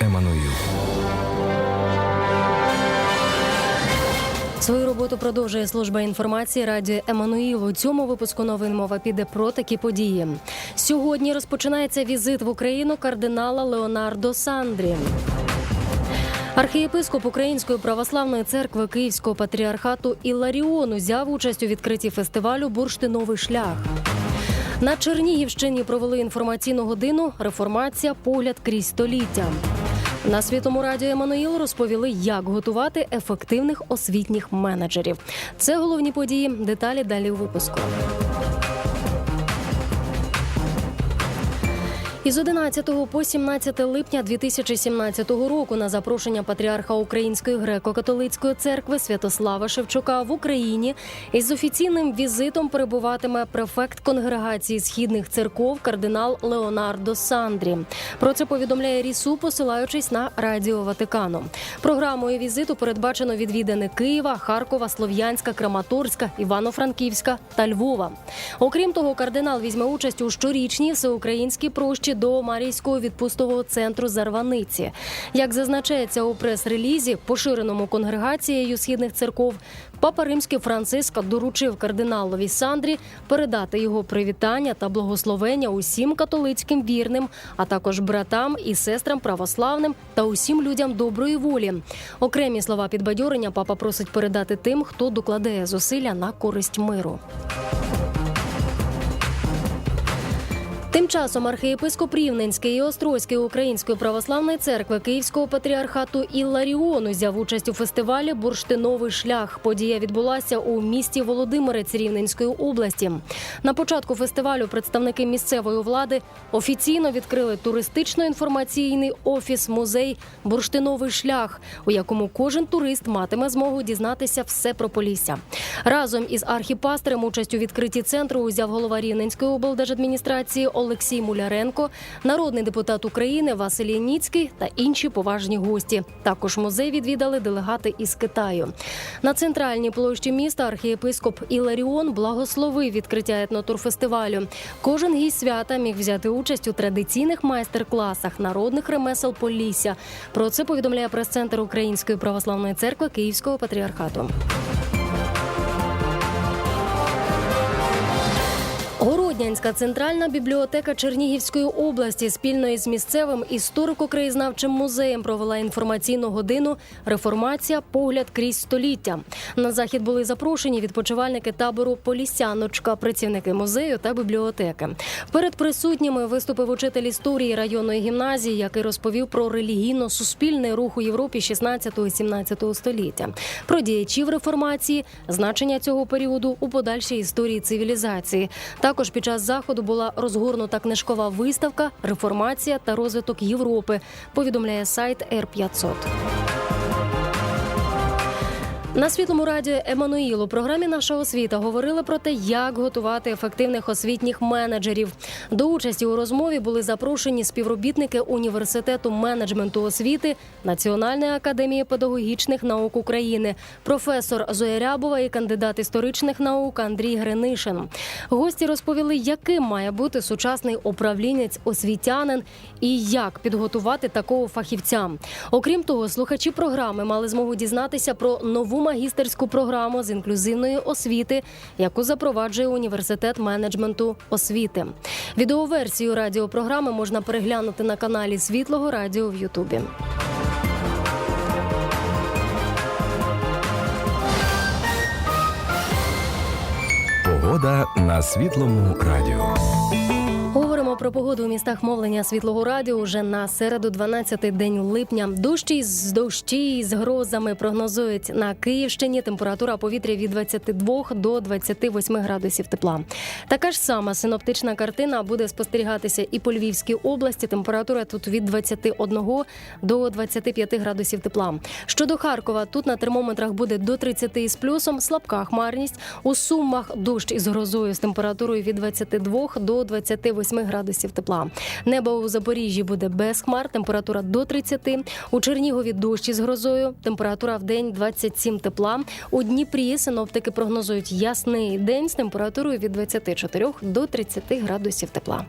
Еммануїл. Свою роботу продовжує служба інформації Радіо Еммануїл. У цьому випуску новин мова піде про такі події. Сьогодні розпочинається візит в Україну кардинала Леонардо Сандрі. Архієпископ Української православної церкви Київського патріархату Іларіон узяв участь у відкритті фестивалю Бурштиновий шлях. На Чернігівщині провели інформаційну годину Реформація погляд крізь століття. На світому радіо Еммануїл розповіли, як готувати ефективних освітніх менеджерів. Це головні події. Деталі далі у випуску. Із 11 по 17 липня 2017 року на запрошення патріарха Української греко-католицької церкви Святослава Шевчука в Україні із офіційним візитом перебуватиме префект конгрегації східних церков кардинал Леонардо Сандрі. Про це повідомляє Рісу, посилаючись на Радіо Ватикану. Програмою візиту передбачено відвідини Києва, Харкова, Слов'янська, Краматорська, Івано-Франківська та Львова. Окрім того, кардинал візьме участь у щорічній всеукраїнській прощі до Марійського відпустового центру Зарваниці. Як зазначається у прес-релізі, поширеному конгрегацією східних церков, папа римський Франциск доручив кардиналові Сандрі передати його привітання та благословення усім католицьким вірним, а також братам і сестрам православним та усім людям доброї волі. Окремі слова підбадьорення папа просить передати тим, хто докладає зусилля на користь миру. Тим часом архієпископ Рівненський і Острозький Української православної церкви Київського патріархату Ілларіон узяв участь у фестивалі Бурштиновий шлях. Подія відбулася у місті Володимирець Рівненської області. На початку фестивалю представники місцевої влади офіційно відкрили туристично-інформаційний офіс музей Бурштиновий шлях, у якому кожен турист матиме змогу дізнатися все про Полісся. Разом із архіпастером участь у відкритті центру узяв голова Рівненської облдержадміністрації Олексій Муляренко, народний депутат України Василь Яніцький та інші поважні гості. Також музей відвідали делегати із Китаю. На центральній площі міста архієпископ Іларіон благословив відкриття етнотурфестивалю. Кожен гість свята міг взяти участь у традиційних майстер-класах народних ремесел Полісся. Про це повідомляє прес-центр Української православної церкви Київського патріархату. Городнянська центральна бібліотека Чернігівської області спільно із місцевим історико-краєзнавчим музеєм провела інформаційну годину Реформація погляд крізь століття. На захід були запрошені відпочивальники табору Полісяночка, працівники музею та бібліотеки. Перед присутніми виступив учитель історії районної гімназії, який розповів про релігійно-суспільний рух у Європі 16-17 століття, про діячів реформації, значення цього періоду у подальшій історії цивілізації. Також під час заходу була розгорнута книжкова виставка Реформація та розвиток Європи. Повідомляє сайт Р 500 на світлому радіо Еммануїл у програмі Наша освіта говорили про те, як готувати ефективних освітніх менеджерів. До участі у розмові були запрошені співробітники університету менеджменту освіти Національної академії педагогічних наук України, професор Зоя Рябова і кандидат історичних наук Андрій Гринишин. Гості розповіли, яким має бути сучасний управлінець освітянин і як підготувати такого фахівця. Окрім того, слухачі програми мали змогу дізнатися про нову магістерську програму з інклюзивної освіти, яку запроваджує університет менеджменту освіти. Відеоверсію радіопрограми можна переглянути на каналі Світлого Радіо в Ютубі. Погода на світлому радіо. Про погоду у містах мовлення світлого радіо уже на середу, 12-й день липня. Дощі з дощі з грозами прогнозують на Київщині. Температура повітря від 22 до 28 градусів тепла. Така ж сама синоптична картина буде спостерігатися і по Львівській області. Температура тут від 21 до 25 градусів тепла. Щодо Харкова, тут на термометрах буде до 30 із плюсом, слабка хмарність. У Сумах дощ із грозою з температурою від 22 до 28 градусів тепла. Небо у Запоріжжі буде без хмар, температура до 30. У Чернігові дощі з грозою, температура в день 27 тепла. У Дніпрі синоптики прогнозують ясний день з температурою від 24 до 30 градусів тепла.